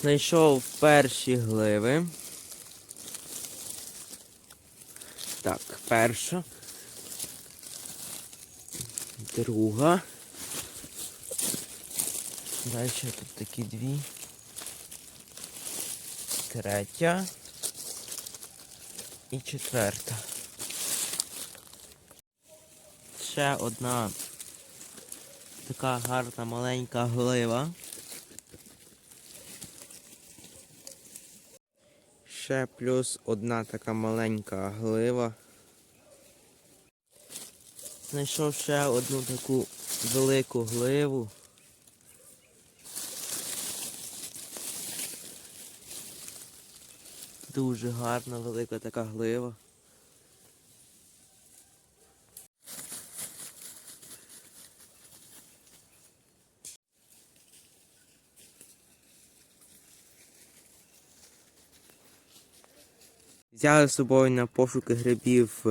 Знайшов перші гливи. Так, перша. Друга. Далі тут такі дві. Третя. І четверта. Ще одна така гарна маленька глива. Ще плюс одна така маленька глива. Знайшов ще одну таку велику гливу. Дуже гарна велика така глива. Взяли з собою на пошуки грибів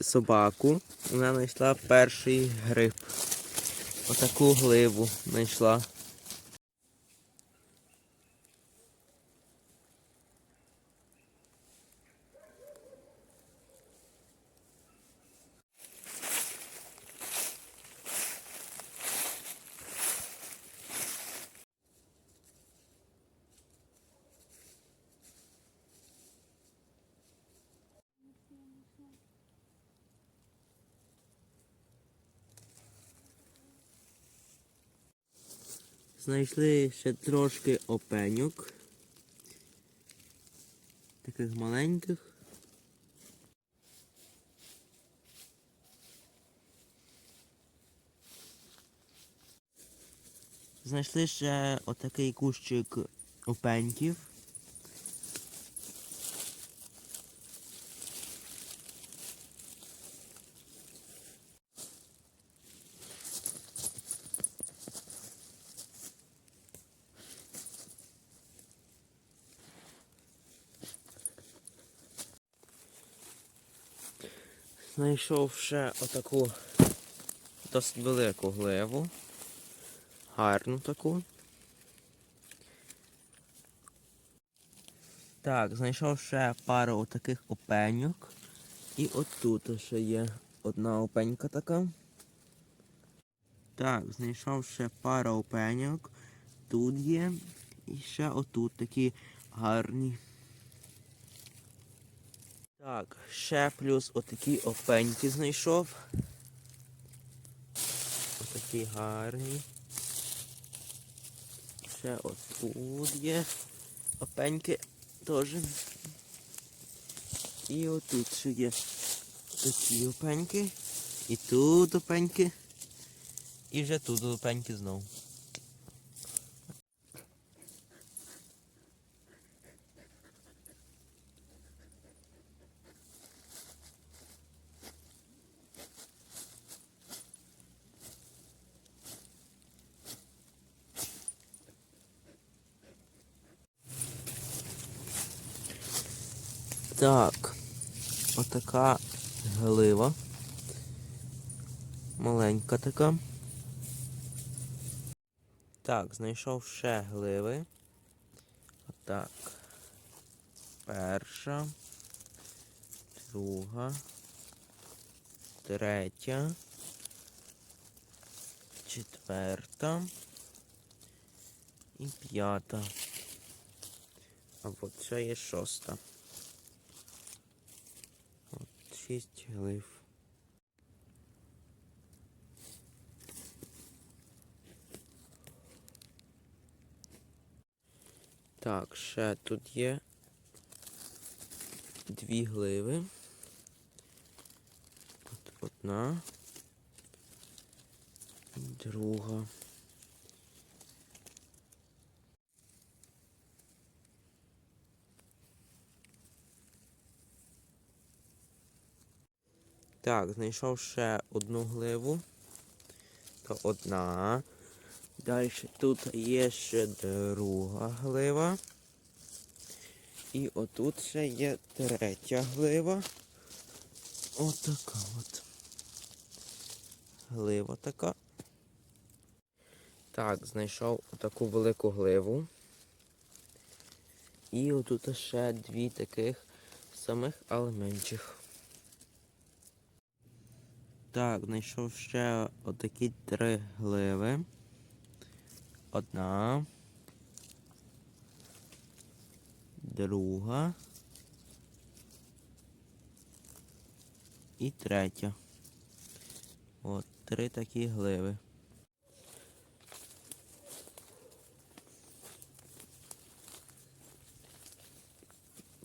собаку. Вона знайшла перший гриб. Отаку гливу знайшла. Знайшли ще трошки опеньок. Таких маленьких. Знайшли ще отакий кущик опеньків. Знайшов ще отаку досить велику гливу. Гарну таку. Так, знайшов ще пару отаких опеньок. І отут ще є одна опенька така. Так, знайшов ще пару опеньок. Тут є. І ще отут такі гарні. Так, ще плюс отакі опеньки знайшов. Отакі гарні. Ще отут є опеньки теж. І отут ще є такі опеньки. І тут опеньки. І вже тут опеньки знову. Так, отака глива. Маленька така. Так, знайшов ще гливи. Отак. Перша. Друга. Третя. Четверта. І п'ята. А от ще є шоста. Шість глив. Так, ще тут є дві гливи. От одна. Друга. Так, знайшов ще одну гливу. То одна. Далі тут є ще друга глива. І отут ще є третя глива. Отака от. Глива така. Так, знайшов таку велику гливу. І отут ще дві таких самих, але. Так, знайшов ще отакі три гливи. Одна. Друга. І третя. От, три такі гливи.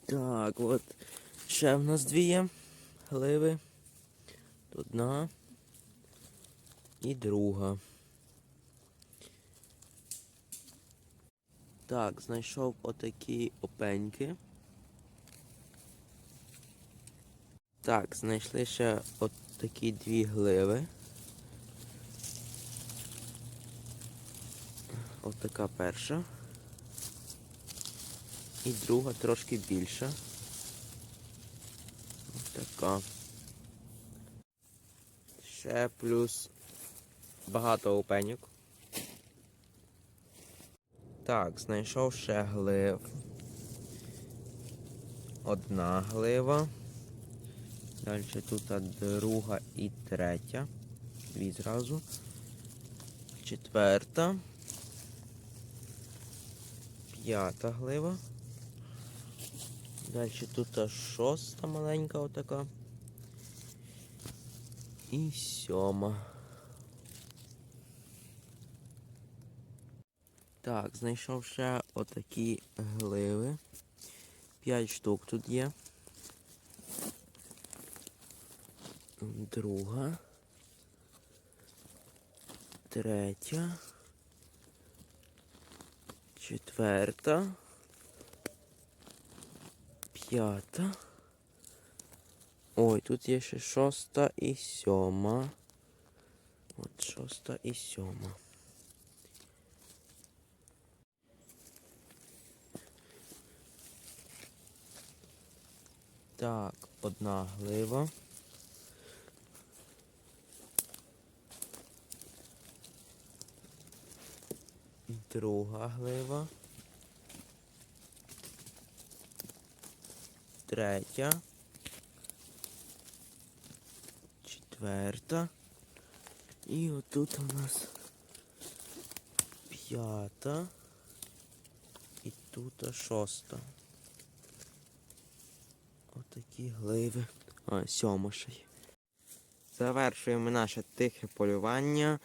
Так, от ще в нас дві є гливи. Одна і друга. Так, знайшов отакі опеньки. Так, знайшли ще от такі дві гливи. От така перша. І друга трошки більша. Ось така. Ще плюс багато опеньок. Так, знайшов ще глив. Одна глива. Далі тут друга і третя. Дві зразу. Четверта. П'ята глива. Далі тут шоста маленька отака. І сьома. Так, знайшов ще отакі гливи. П'ять штук тут є. Друга. Третя. Четверта. П'ята. Ой, тут є ще шоста і сьома. От шоста і сьома. Так, одна глива. Друга глива. Третя. Четверта. І отут у нас п'ята. І тут шоста. Отакі гливи. А, сьома ще є. Завершуємо наше тихе полювання.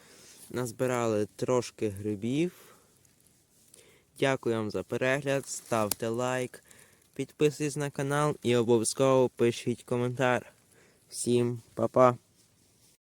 Назбирали трошки грибів. Дякую вам за перегляд. Ставте лайк, підписуйтесь на канал і обов'язково пишіть коментар. Всім па-па!